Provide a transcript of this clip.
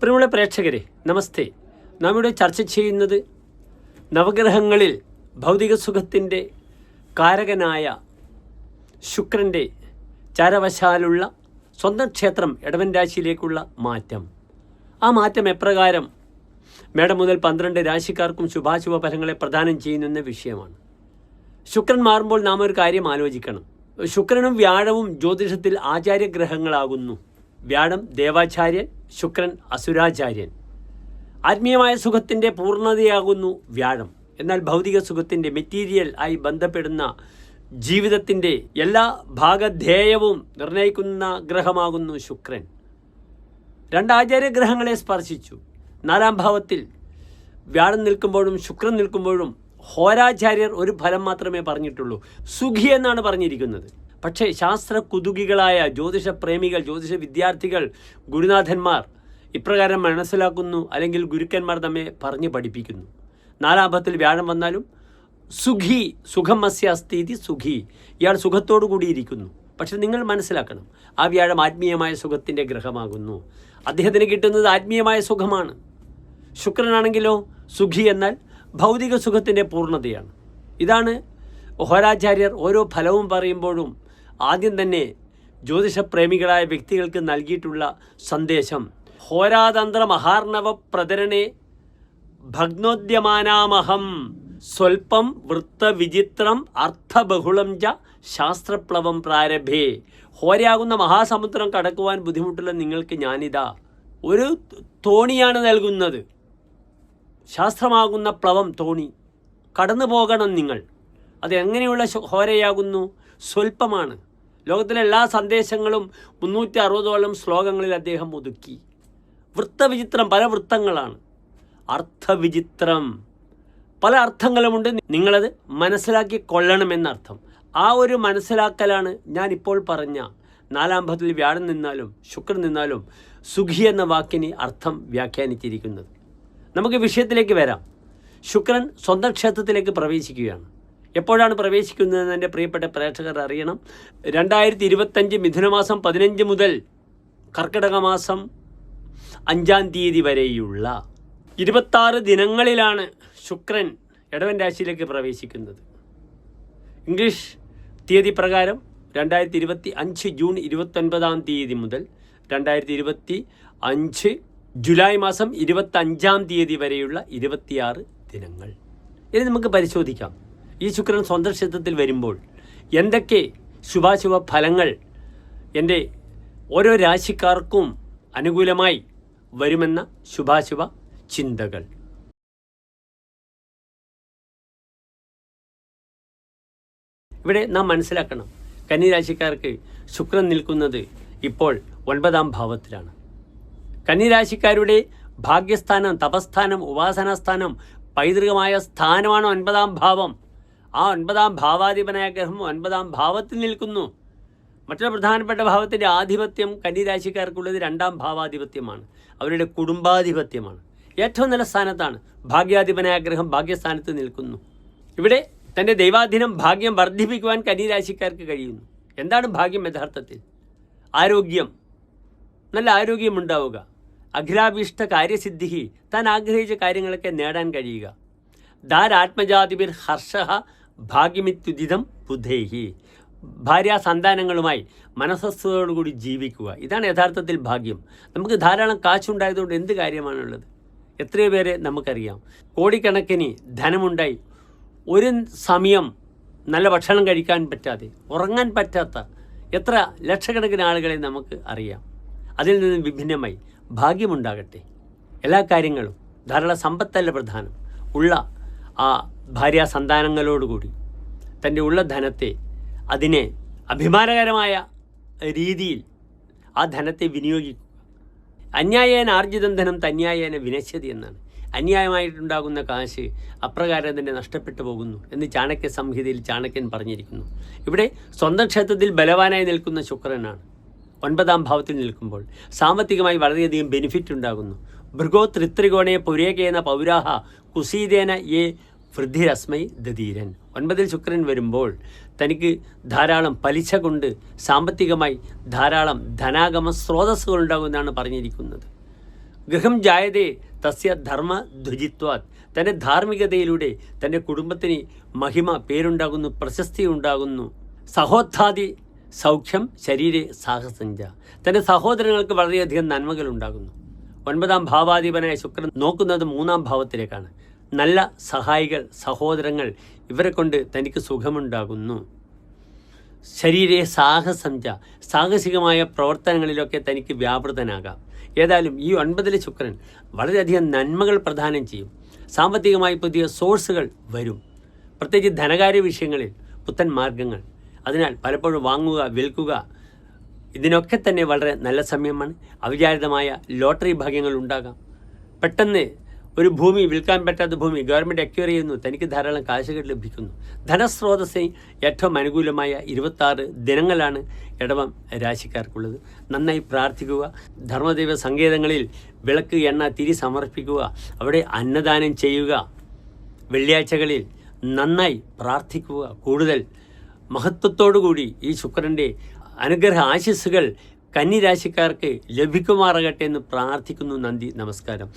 പ്രിയമുള്ള പ്രേക്ഷകരെ നമസ്തേ. നാം ഇവിടെ ചർച്ച ചെയ്യുന്നത് നവഗ്രഹങ്ങളിൽ ഭൗതിക സുഖത്തിന്റെ കാരകനായ ശുക്രന്റെ ചാരവശാലുള്ള സ്വന്തം ക്ഷേത്രം ഇടവൻ രാശിയിലേക്കുള്ള മാറ്റം. ആ മാറ്റം എപ്രകാരം മേടം മുതൽ പന്ത്രണ്ട് രാശിക്കാർക്കും ശുഭാശുഭ ഫലങ്ങളെ പ്രദാനം ചെയ്യുന്നെന്ന വിഷയമാണ്. ശുക്രൻ മാറുമ്പോൾ നാം ഒരു കാര്യം ആലോചിക്കണം. ശുക്രനും വ്യാഴവും ജ്യോതിഷത്തിൽ ആചാര്യഗ്രഹങ്ങളാകുന്നു. വ്യാഴം ദേവാചാര്യൻ ശുക്രൻ അസുരാചാര്യൻ. ആത്മീയമായ സുഖത്തിന്റെ പൂർണതയാകുന്നു വ്യാഴം. എന്നാൽ ഭൗതിക സുഖത്തിന്റെ മെറ്റീരിയൽ ആയി ബന്ധപ്പെടുന്ന ജീവിതത്തിന്റെ എല്ലാ ഭാഗധേയവും നിർണയിക്കുന്ന ഗ്രഹമാകുന്നു ശുക്രൻ. രണ്ട് ആചാര്യഗ്രഹങ്ങളെ സ്പർശിച്ചു. നാലാം ഭാവത്തിൽ വ്യാഴം നിൽക്കുമ്പോഴും ശുക്രൻ നിൽക്കുമ്പോഴും ഹോരാചാര്യർ ഒരു ഫലം മാത്രമേ പറഞ്ഞിട്ടുള്ളൂ. സുഖി എന്നാണ് പറഞ്ഞിരിക്കുന്നത്. പക്ഷേ ശാസ്ത്ര കുതുകികളായ ജ്യോതിഷ പ്രേമികൾ ജ്യോതിഷ വിദ്യാർത്ഥികൾ ഗുരുനാഥന്മാർ ഇപ്രകാരം മനസ്സിലാക്കുന്നു അല്ലെങ്കിൽ ഗുരുക്കന്മാർ നമ്മെ പറഞ്ഞു പഠിപ്പിക്കുന്നു. നാലാഭത്തിൽ വ്യാഴം വന്നാലും സുഖി സുഖം അസ്യ അസ്ഥിതി സുഖി. ഇയാൾ സുഖത്തോടു കൂടിയിരിക്കുന്നു. പക്ഷെ നിങ്ങൾ മനസ്സിലാക്കണം ആ വ്യാഴം ആത്മീയമായ സുഖത്തിന്റെ ഗ്രഹമാകുന്നു. അദ്ദേഹത്തിന് കിട്ടുന്നത് ആത്മീയമായ സുഖമാണ്. ശുക്രനാണെങ്കിലോ സുഖി എന്നാൽ ഭൗതിക സുഖത്തിന്റെ പൂർണതയാണ്. ഇതാണ് ഹോരാചാര്യർ ഓരോ ഫലവും പറയുമ്പോഴും ആദ്യം തന്നെ ജ്യോതിഷപ്രേമികളായ വ്യക്തികൾക്ക് നൽകിയിട്ടുള്ള സന്ദേശം. ഹോരാതന്ത്ര മഹാർണവ പ്രതരണേ ഭഗ്നോദ്യമാനാമഹം സ്വൽപ്പം വൃത്തവിചിത്രം അർത്ഥബഹുളം ച ശാസ്ത്രപ്ലവം പ്രാരംഭേ. ഹോരയാകുന്ന മഹാസമുദ്രം കടക്കുവാൻ ബുദ്ധിമുട്ടുള്ള നിങ്ങൾക്ക് ഞാനിതാ ഒരു തോണിയാണ് നൽകുന്നത്. ശാസ്ത്രമാകുന്ന പ്ലവം തോണി. കടന്നു പോകണം നിങ്ങൾ. അത് എങ്ങനെയുള്ള ഹോരയാകുന്നു? സ്വൽപ്പമാണ് ലോകത്തിലെ എല്ലാ സന്ദേശങ്ങളും മുന്നൂറ്റി അറുപതോളം ശ്ലോകങ്ങളിൽ അദ്ദേഹം ഒതുക്കി. വൃത്തവിചിത്രം പല വൃത്തങ്ങളാണ്. അർത്ഥവിചിത്രം. പല അർത്ഥങ്ങളുമുണ്ട്. നിങ്ങളത് മനസ്സിലാക്കി കൊള്ളണമെന്നർത്ഥം. ആ ഒരു മനസ്സിലാക്കലാണ് ഞാൻ ഇപ്പോൾ പറഞ്ഞ നാലാം ഭത്തിൽ വ്യാഴം നിന്നാലും ശുക്രൻ നിന്നാലും സുഖി എന്ന വാക്കിന് അർത്ഥം വ്യാഖ്യാനിച്ചിരിക്കുന്നത്. നമുക്ക് വിഷയത്തിലേക്ക് വരാം. ശുക്രൻ സ്വന്തം ക്ഷേത്രത്തിലേക്ക് പ്രവേശിക്കുകയാണ്. എപ്പോഴാണ് പ്രവേശിക്കുന്നതെന്ന് എന്റെ പ്രിയപ്പെട്ട പ്രേക്ഷകർ അറിയണം. രണ്ടായിരത്തി ഇരുപത്തഞ്ച് മിഥുനമാസം പതിനഞ്ച് മുതൽ കർക്കിടക മാസം അഞ്ചാം തീയതി വരെയുള്ള ഇരുപത്താറ് ദിനങ്ങളിലാണ് ശുക്രൻ ഇടവൻ രാശിയിലേക്ക് പ്രവേശിക്കുന്നത്. ഇംഗ്ലീഷ് തീയതി പ്രകാരം രണ്ടായിരത്തി ഇരുപത്തി അഞ്ച് ജൂൺ ഇരുപത്തൊൻപതാം തീയതി മുതൽ രണ്ടായിരത്തി ഇരുപത്തി അഞ്ച് ജൂലൈ മാസം ഇരുപത്തഞ്ചാം തീയതി വരെയുള്ള ഇരുപത്തിയാറ് ദിനങ്ങൾ. ഇനി നമുക്ക് പരിശോധിക്കാം. ഈ ശുക്രൻ സ്വന്തം ക്ഷേത്രത്തിൽ വരുമ്പോൾ എന്തൊക്കെ ശുഭാശുഭ ഫലങ്ങൾ എന്റെ ഓരോ രാശിക്കാർക്കും അനുകൂലമായി വരുമെന്ന ശുഭാശുഭ ചിന്തകൾ. ഇവിടെ നാം മനസ്സിലാക്കണം. കന്നിരാശിക്കാർക്ക് ശുക്രൻ നിൽക്കുന്നത് ഇപ്പോൾ ഒൻപതാം ഭാവത്തിലാണ്. കന്നിരാശിക്കാരുടെ ഭാഗ്യസ്ഥാനം തപസ്ഥാനം ഉപാസനാസ്ഥാനം പൈതൃകമായ സ്ഥാനമാണ് ഒൻപതാം ഭാവം. ആ ഒൻപതാം ഭാവാധിപനായ ഗ്രഹം ഒൻപതാം ഭാവത്തിൽ നിൽക്കുന്നു. മറ്റൊരു പ്രധാനപ്പെട്ട ഭാവത്തിന്റെ ആധിപത്യം കന്നിരാശിക്കാർക്കുള്ളത് രണ്ടാം ഭാവാധിപത്യമാണ്. അവരുടെ കുടുംബാധിപത്യമാണ്. ഏറ്റവും നല്ല സ്ഥാനത്താണ്. ഭാഗ്യാധിപനായ ഗ്രഹം ഭാഗ്യസ്ഥാനത്ത് നിൽക്കുന്നു. ഇവിടെ തന്റെ ദൈവാധീനം ഭാഗ്യം വർദ്ധിപ്പിക്കുവാൻ കന്നിരാശിക്കാർക്ക് കഴിയുന്നു. എന്താണ് ഭാഗ്യം യഥാർത്ഥത്തിൽ? ആരോഗ്യം. നല്ല ആരോഗ്യമുണ്ടാവുക അഖിലാഭീഷ്ട കാര്യസിദ്ധി താൻ ആഗ്രഹിച്ച കാര്യങ്ങളൊക്കെ നേടാൻ കഴിയുക. ദാരാത്മജാതിപിർ ഹർഷ ഭാഗ്യമിത്യുദിതം ബുദ്ധേഹി ഭാര്യ സന്താനങ്ങളുമായി മനസ്സത്തോടുകൂടി ജീവിക്കുക. ഇതാണ് യഥാർത്ഥത്തിൽ ഭാഗ്യം. നമുക്ക് ധാരാളം കാശുണ്ടായതുകൊണ്ട് എന്ത് കാര്യമാണുള്ളത്? എത്രയോ പേരെ നമുക്കറിയാം. കോടിക്കണക്കിന് ധനമുണ്ടായി. ഒരു സമയം നല്ല ഭക്ഷണം കഴിക്കാൻ പറ്റാതെ ഉറങ്ങാൻ പറ്റാത്ത എത്ര ലക്ഷക്കണക്കിന് ആളുകളെ നമുക്ക് അറിയാം. അതിൽ നിന്ന് വിഭിന്നമായി ഭാഗ്യമുണ്ടാകട്ടെ. എല്ലാ കാര്യങ്ങളും ധാരാളം സമ്പത്തല്ല പ്രധാനം. ഉള്ള ആ ഭാര്യ സന്താനങ്ങളോടുകൂടി തന്റെ ഉള്ള ധനത്തെ അതിനെ അഭിമാനകരമായ രീതിയിൽ ആ ധനത്തെ വിനിയോഗിക്കുക. അന്യായേന ആർജിതം ധനം തന്യായേന വിനശ്യതി എന്നാണ്. അന്യായമായിട്ടുണ്ടാകുന്ന കാശ് അപ്രകാരം തന്നെ നഷ്ടപ്പെട്ടു പോകുന്നു എന്ന് ചാണക്യ സംഹിതയിൽ ചാണക്യൻ പറഞ്ഞിരിക്കുന്നു. ഇവിടെ സ്വന്തം ക്ഷേത്രത്തിൽ ബലവാനായി നിൽക്കുന്ന ശുക്രനാണ്. ഒൻപതാം ഭാവത്തിൽ നിൽക്കുമ്പോൾ സാമ്പത്തികമായി വളരെയധികം ബെനിഫിറ്റ് ഉണ്ടാകുന്നു. ഭൃഗോ തൃത്രികോണയെ പുരേകേന പൗരാഹ കുസീതേന യേ വൃദ്ധിരസ്മൈ ദധീരൻ. ഒൻപതിൽ ശുക്രൻ വരുമ്പോൾ തനിക്ക് ധാരാളം പലിശ കൊണ്ട് സാമ്പത്തികമായി ധാരാളം ധനാഗമ സ്രോതസ്സുകൾ ഉണ്ടാകുമെന്നാണ് പറഞ്ഞിരിക്കുന്നത്. ഗൃഹം ജായതേ തസ്യ ധർമ്മ ധ്വജിത്വാത് തന്റെ ധാർമ്മികതയിലൂടെ തന്റെ കുടുംബത്തിന് മഹിമ പേരുണ്ടാകുന്നു പ്രശസ്തി ഉണ്ടാകുന്നു. സഹോദാദി സൗഖ്യം ശരീര സാഹസഞ്ച. തന്റെ സഹോദരങ്ങൾക്ക് വളരെയധികം നന്മകൾ ഉണ്ടാകുന്നു. ഒൻപതാം ഭാവാധിപനായ ശുക്രൻ നോക്കുന്നത് മൂന്നാം ഭാവത്തിലേക്കാണ്. നല്ല സഹായികൾ സഹോദരങ്ങൾ ഇവരെ കൊണ്ട് തനിക്ക് സുഖമുണ്ടാകുന്നു. ശരീര സാഹസംജ സാഹസികമായ പ്രവർത്തനങ്ങളിലൊക്കെ തനിക്ക് വ്യാപൃതനാകാം. ഏതായാലും ഈ ഒൻപതിലെ ശുക്രൻ വളരെയധികം നന്മകൾ പ്രദാനം ചെയ്യും. സാമ്പത്തികമായി പുതിയ സോഴ്സുകൾ വരും. പ്രത്യേകിച്ച് ധനകാര്യ വിഷയങ്ങളിൽ പുത്തൻ മാർഗങ്ങൾ. അതിനാൽ പലപ്പോഴും വാങ്ങുക വിൽക്കുക ഇതിനൊക്കെ തന്നെ വളരെ നല്ല സമയമാണ്. അവിചാരിതമായ ലോട്ടറി ഭാഗ്യങ്ങൾ ഉണ്ടാകാം. പെട്ടെന്ന് ഒരു ഭൂമി വിൽക്കാൻ പറ്റാത്ത ഭൂമി ഗവൺമെന്റ് അക്വയർ ചെയ്യുന്നു. തനിക്ക് ധാരാളം കാശുകൾ ലഭിക്കുന്നു. ധനസ്രോതസ്സിന് ഏറ്റവും അനുകൂലമായ ഇരുപത്താറ് ദിനങ്ങളാണ് ഇടവം രാശിക്കാർക്കുള്ളത്. നന്നായി പ്രാർത്ഥിക്കുക. ധർമ്മദൈവ സങ്കേതങ്ങളിൽ വിളക്ക് എണ്ണ തിരി സമർപ്പിക്കുക. അവിടെ അന്നദാനം ചെയ്യുക. വെള്ളിയാഴ്ചകളിൽ നന്നായി പ്രാർത്ഥിക്കുക. കൂടുതൽ മഹത്വത്തോടുകൂടി ഈ ശുക്രന്റെ അനുഗ്രഹ ആശിസ്സുകൾ കന്നിരാശിക്കാർക്ക് ലഭിക്കുമാറാകട്ടെ എന്ന് പ്രാർത്ഥിക്കുന്നു നന്ദി നമസ്കാരം.